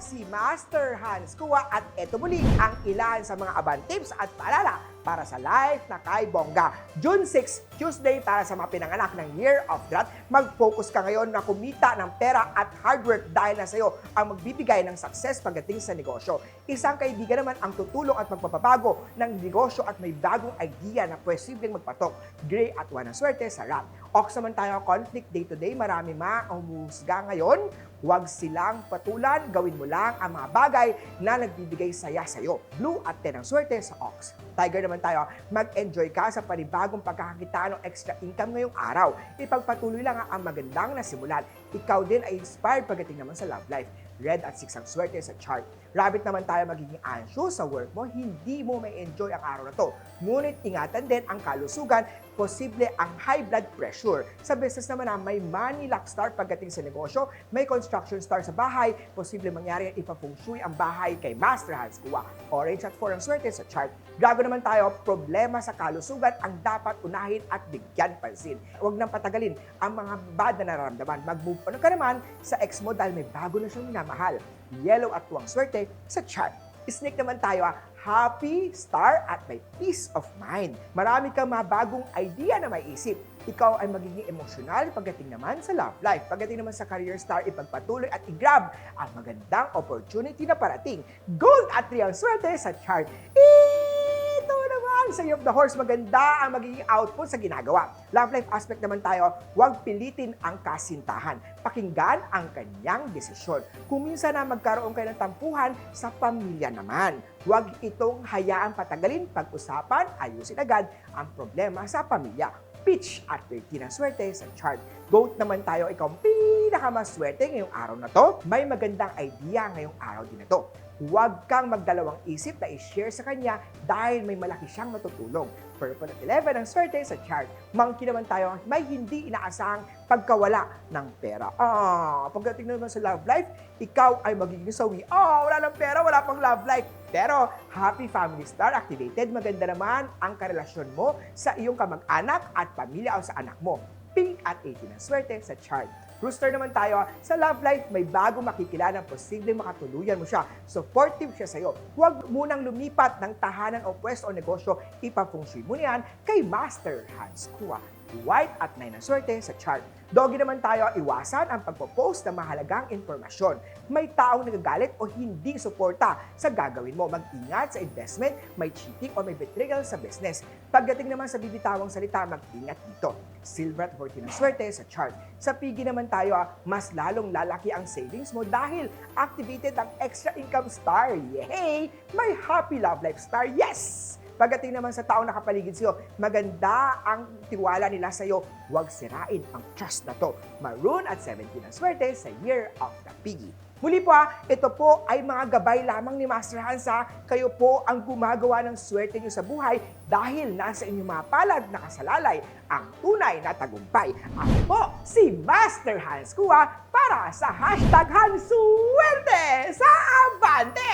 si Master Hans Kua at eto muli ang ilan sa mga aban tips at paalala para sa life na kay Bongga. June 6, Tuesday para sa mga pinanganak ng Year of Drat. Mag-focus ka ngayon na kumita ng pera at hard work dahil na sa'yo ang magbibigay ng success pagdating sa negosyo. Isang kaibigan naman ang tutulong at magpapabago ng negosyo at may bagong idea na posibleng magpatok. Gray at ang swerte sa rap. Ox naman tayo conflict day to day. Marami ma ang humusga ngayon. Huwag silang patulan. Gawin mo lang ang mga bagay na nagbibigay saya sa'yo. Blue at 10 ang swerte sa Ox. Tiger naman tayo, mag-enjoy ka sa panibagong pagkakakita ng extra income ngayong araw. Ipagpatuloy lang ang magandang nasimulan. Ikaw din ay inspired pagdating naman sa love life. Red at 6 ang swerte sa chart. Rabbit naman tayo magiging anxious sa work mo, hindi mo may enjoy ang araw na to. Ngunit ingatan din ang kalusugan, posible ang high blood pressure. Sa business naman na may money luck start pagdating sa negosyo, may construction start sa bahay, posible mangyari ang ipapungsui ang bahay kay Master Hans Kuwa. Orange at 4 ang swerte sa chart. Drago naman tayo, problema sa kalusugan ang dapat unahin at bigyan pansin. Huwag nang patagalin ang mga bad na nararamdaman. Mag-move on ka naman sa ex mo dahil may bago na siyang minamahal. Yellow at tuwang swerte sa chart. Snake naman tayo, ah, happy, star, at may peace of mind. Marami kang mga bagong idea na may isip. Ikaw ay magiging emosyonal pagdating naman sa love life. Pagdating naman sa career star, ipagpatuloy at i-grab ang magandang opportunity na parating. Gold at 3 ang swerte sa chart. Ito naman sa Year of the Horse, maganda ang magiging output sa ginagawa. Love life aspect naman tayo, huwag pilitin ang kasintahan. Pakinggan ang kanyang desisyon. Kung minsan na magkaroon kayo ng tampuhan sa pamilya naman, huwag itong hayaang patagalin pag-usapan, ayusin agad ang problema sa pamilya. Pitch at 13 ang swerte sa chart. Goat naman tayo, ikaw ang pinakamaswerte ngayong araw na to. May magandang idea ngayong araw din na to. Huwag kang magdalawang isip na i-share sa kanya dahil may malaki siyang matutulong. Purple at 11 ang swerte sa chart. Monkey naman tayo, may hindi inaasahang pagkawala ng pera. Ah, pagdating naman sa love life, ikaw ay magiging sawi. Ah, wala ng pera, wala pang love life. Pero, happy family star activated. Maganda naman ang karelasyon mo sa iyong kamag-anak at pamilya o sa anak mo. Pink at 18 ang swerte sa chart. Rooster naman tayo, sa love life, may bago makikilala posibleng makatuluyan mo siya. Supportive siya sa'yo. Huwag munang lumipat ng tahanan o pwesto o negosyo, ipapungsui mo niyan kay Master Hans Kua. White at 9 ang swerte sa chart. Doggy naman tayo, iwasan ang pagpo-post ng mahalagang impormasyon. May taong nagagalit o hindi suporta sa gagawin mo. Mag-ingat sa investment, may cheating o may betrayal sa business. Pagdating naman sa bibitawang salita, mag-ingat dito. Silver at 14 ang swerte sa chart. Sa pigi naman tayo, ah, mas lalong lalaki ang savings mo dahil activated ang extra income star. Yay! May happy love life star. Yes! Pagdating naman sa taong nakapaligid sa'yo, maganda ang tiwala nila sa'yo. Huwag sirain ang trust na to. Maroon at 17 ang swerte sa Year of the Piggy. Muli po ha, ito po ay mga gabay lamang ni Master Hans ha. Kayo po ang gumagawa ng swerte nyo sa buhay dahil nasa inyong mga palad na kasalalay ang tunay na tagumpay. Ako po, si Master Hans Kua para sa hashtag Hans Swerte sa Abante!